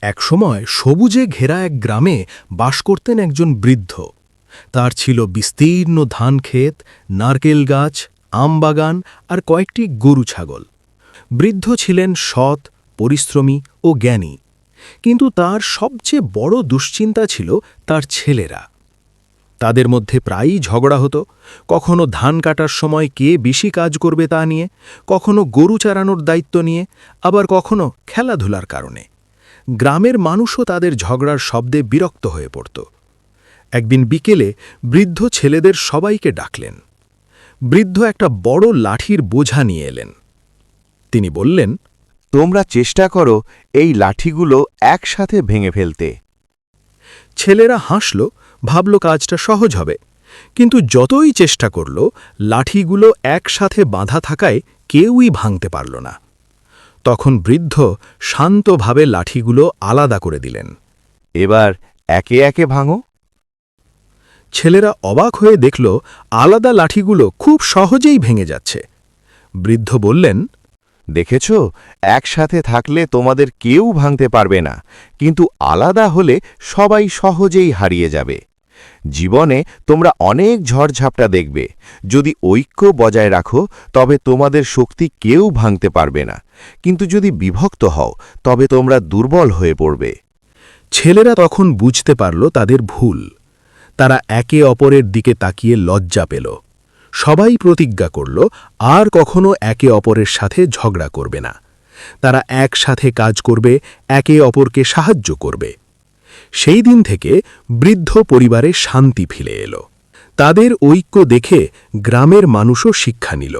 একসময় সবুজে ঘেরা এক গ্রামে বাস করতেন একজন বৃদ্ধ। তার ছিল বিস্তীর্ণ ধান ক্ষেত, নারকেল গাছ, আম বাগান আর কয়েকটি গরু ছাগল। বৃদ্ধ ছিলেন সৎ, পরিশ্রমী ও জ্ঞানী। কিন্তু তার সবচেয়ে বড় দুশ্চিন্তা ছিল তার ছেলেরা। তাদের মধ্যে প্রায়ই ঝগড়া হতো, কখনো ধান কাটার সময় কে বেশি কাজ করবে তা নিয়ে, কখনো গরু চারানোর দায়িত্ব নিয়ে, আবার কখনো খেলাধুলার কারণে। গ্রামের মানুষও তাদের ঝগড়ার শব্দে বিরক্ত হয়ে পড়ত। একদিন বিকেলে বৃদ্ধ ছেলেদের সবাইকে ডাকলেন। বৃদ্ধ একটা বড় লাঠির বোঝা নিয়ে এলেন। তিনি বললেন তোমরা চেষ্টা করো এই লাঠিগুলো একসাথে ভেঙে ফেলতে। ছেলেরা হাসল ভাবল কাজটা সহজ হবে। কিন্তু যতই চেষ্টা করল লাঠিগুলো একসাথে বাঁধা থাকায় কেউই ভাঙতে পারল না। তখন বৃদ্ধ শান্তভাবে লাঠিগুলো আলাদা করে দিলেন। এবার একে একে ভাঙো। ছেলেরা অবাক হয়ে দেখল, আলাদা লাঠিগুলো খুব সহজেই ভেঙে যাচ্ছে। বৃদ্ধ বললেন, দেখেছ, একসাথে থাকলে তোমাদের কেউ ভাঙতে পারবে না, কিন্তু আলাদা হলে সবাই সহজেই হারিয়ে যাবে। জীবনে তোমরা অনেক ঝড়ঝাপটা দেখবে। যদি ঐক্য বজায় রাখো, তবে তোমাদের শক্তি কেউ ভাঙতে পারবে না। কিন্তু যদি বিভক্ত হও, তবে তোমরা দুর্বল হয়ে পড়বে। ছেলেরা তখন বুঝতে পারল তাদের ভুল। তারা একে অপরের দিকে তাকিয়ে লজ্জা পেল। সবাই প্রতিজ্ঞা করল, আর কখনো একে অপরের সাথে ঝগড়া করবে না। তারা একসাথে কাজ করবে, একে অপরকে সাহায্য করবে। সেই দিন থেকে বৃদ্ধ পরিবারে শান্তি ফিরে এলো। তাদের ঐক্য দেখে গ্রামের মানুষও শিক্ষা নিল।